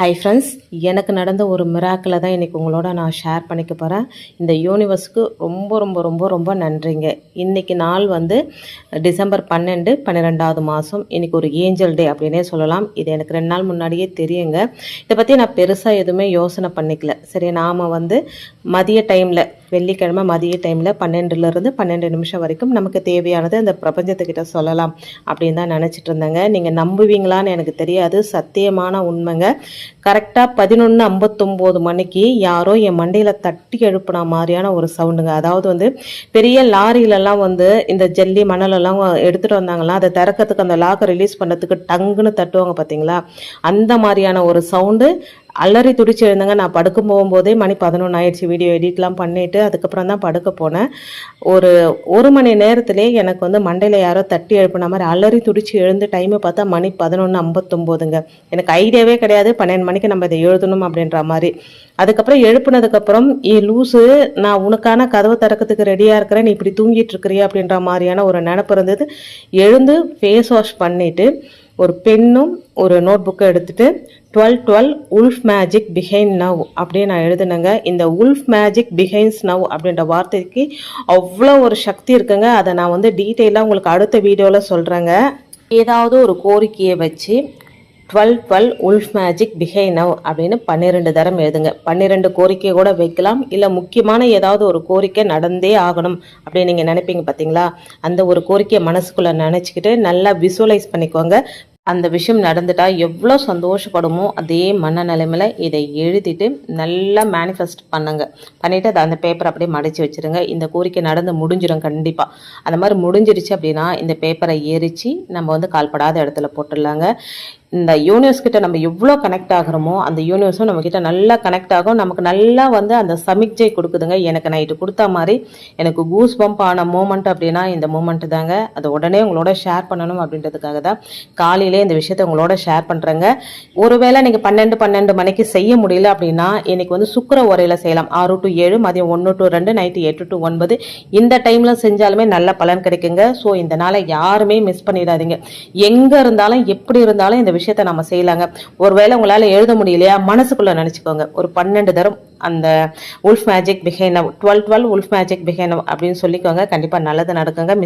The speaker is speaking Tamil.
ஹை ஃப்ரெண்ட்ஸ் எனக்கு நடந்த ஒரு மிராக்கில் தான் இன்றைக்கி உங்களோட நான் ஷேர் பண்ணிக்க போகிறேன் இந்த யூனிவர்ஸ்க்கு ரொம்ப ரொம்ப ரொம்ப ரொம்ப நன்றிங்க. இன்றைக்கி நாள் வந்து டிசம்பர் பன்னெண்டு பன்னிரெண்டாவது மாதம் இன்றைக்கி ஒரு ஏஞ்சல் டே அப்படின்னே சொல்லலாம். இது எனக்கு ரெண்டு நாள் முன்னாடியே தெரியுங்க. இதை பற்றி நான் பெருசாக எதுவுமே யோசனை பண்ணிக்கல. சரி நாம் வந்து மதிய டைமில் வெள்ளிக்கிழமை மதிய டைமில் பன்னெண்டுலேருந்து பன்னெண்டு நிமிஷம் வரைக்கும் நமக்கு தேவையானது அந்த பிரபஞ்சத்துக்கிட்ட சொல்லலாம் அப்படின்னு தான் நினச்சிட்டு இருந்தேங்க. நீங்கள் நம்புவீங்களான்னு எனக்கு தெரியாது. சத்தியமான உண்மைங்க. கரெக்டாக பதினொன்று ஐம்பத்தொம்போது மணிக்கு யாரோ என் மண்டையில் தட்டி எழுப்புன மாதிரியான ஒரு சவுண்டுங்க. அதாவது வந்து பெரிய லாரியிலலாம் வந்து இந்த ஜல்லி மணலெல்லாம் எடுத்துகிட்டு வந்தாங்களா அதை திறக்கிறதுக்கு அந்த லாக்கை ரிலீஸ் பண்ணுறதுக்கு டங்குன்னு தட்டுவாங்க பார்த்தீங்களா அந்த மாதிரியான ஒரு சவுண்டு அலறி துடிச்சு எழுந்தங்க. நான் படுக்க போகும்போதே மணி பதினொன்று ஆயிடுச்சு. வீடியோ எடிட்லாம் பண்ணிவிட்டு அதுக்கப்புறம் தான் படுக்க போனேன். ஒரு ஒரு மணி நேரத்திலே எனக்கு வந்து மண்டையில் யாரோ தட்டி எழுப்புன மாதிரி அலறி துடிச்சு எழுந்து டைமை பார்த்தா மணி பதினொன்று ஐம்பத்தொம்போதுங்க. எனக்கு ஐடியாவே கிடையாது. பன்னெண்டு மணிக்கு நம்ம இதை எழுதணும் அப்படின்ற மாதிரி. அதுக்கப்புறம் எழுப்புனதுக்கப்புறம் ஏ லூஸு நான் உனக்கான கதவை திறக்கிறதுக்கு ரெடியாக இருக்கிறேன். நீ இப்படி தூங்கிட்டு இருக்கிறியா? அப்படின்ற மாதிரியான ஒரு நினப்பு இருந்தது. எழுந்து ஃபேஸ் வாஷ் பண்ணிவிட்டு ஒரு பெண்ணும் ஒரு நோட் புக்கை எடுத்துகிட்டு twelve twelve wolf magic behind now அப்படின்னு நான் எழுதுனேங்க. இந்த உல்ஃப் மேஜிக் பிஹைண்ட்ஸ் நவ் அப்படின்ற வார்த்தைக்கு அவ்வளோ ஒரு சக்தி இருக்குங்க. அதை நான் வந்து டீட்டெயிலாக உங்களுக்கு அடுத்த வீடியோவில் சொல்கிறேங்க ஏதாவது ஒரு கோரிக்கையை வச்சு டுவெல் டுவெல் உல்ஃப் மேஜிக் பிஹை நவ் அப்படின்னு பன்னிரெண்டு தரம் எழுதுங்க. பன்னிரெண்டு கோரிக்கை கூட வைக்கலாம். இல்லை முக்கியமான ஏதாவது ஒரு கோரிக்கை நடந்தே ஆகணும் அப்படின்னு நீங்கள் நினைப்பீங்க பார்த்தீங்களா அந்த ஒரு கோரிக்கையை மனசுக்குள்ளே நினச்சிக்கிட்டு நல்லா விசுவலைஸ் பண்ணிக்கோங்க. அந்த விஷயம் நடந்துட்டா எவ்வளோ சந்தோஷப்படுமோ அதே மனநிலைமையில் இதை எழுதிட்டு நல்லா மேனிஃபெஸ்ட் பண்ணுங்க. பண்ணிவிட்டு அதை அந்த பேப்பரை அப்படியே மடித்து வச்சுருங்க. இந்த கோரிக்கை நடந்து முடிஞ்சிடும் கண்டிப்பாக அந்த மாதிரி முடிஞ்சிருச்சு அப்படின்னா இந்த பேப்பரை எரித்து நம்ம வந்து கால்படாத இடத்துல போட்டுடலாங்க. இந்த யூனிவர்ஸ் கிட்ட நம்ம எவ்வளோ கனெக்ட் ஆகிறோமோ அந்த யூனிவர்ஸும் நம்மக்கிட்ட நல்லா கனெக்ட் ஆகும். நமக்கு நல்லா வந்து அந்த சமிக்ஜை கொடுக்குதுங்க. எனக்கு நைட்டு கொடுத்த மாதிரி எனக்கு கூஸ் பம்ப் ஆன மூமெண்ட் அப்படின்னா இந்த மூமெண்ட் தாங்க. அதை உடனே உங்களோட ஷேர் பண்ணணும் அப்படின்றதுக்காக தான் காலையிலே இந்த விஷயத்தை உங்களோட ஷேர் பண்ணுறேங்க ஒருவேளை நீங்கள் பன்னெண்டு பன்னெண்டு மணிக்கு செய்ய முடியல அப்படின்னா இன்னைக்கு வந்து சுக்கர உரையில் செய்யலாம். ஆறு டு ஏழு மதியம் ஒன்று டு ரெண்டு நைட்டு எட்டு டு ஒன்பது. இந்த டைமில் செஞ்சாலுமே நல்ல பலன் கிடைக்குங்க. ஸோ இந்த நாளை யாருமே மிஸ் பண்ணிடாதீங்க. எங்கே இருந்தாலும் எப்படி இருந்தாலும் இந்த விஷயத்தை நம்ம செய்யலாங்க. ஒருவேளை உங்களால் எழுத முடியலையா? மனசுக்குள்ளே நினச்சிக்கோங்க. ஒரு பன்னெண்டு தரம் அந்த wolf magic behind now twelve twelve wolf magic behind now அப்படின்னு சொல்லிக்கோங்க. கண்டிப்பாக நல்லது நடக்குங்க. மிஸ்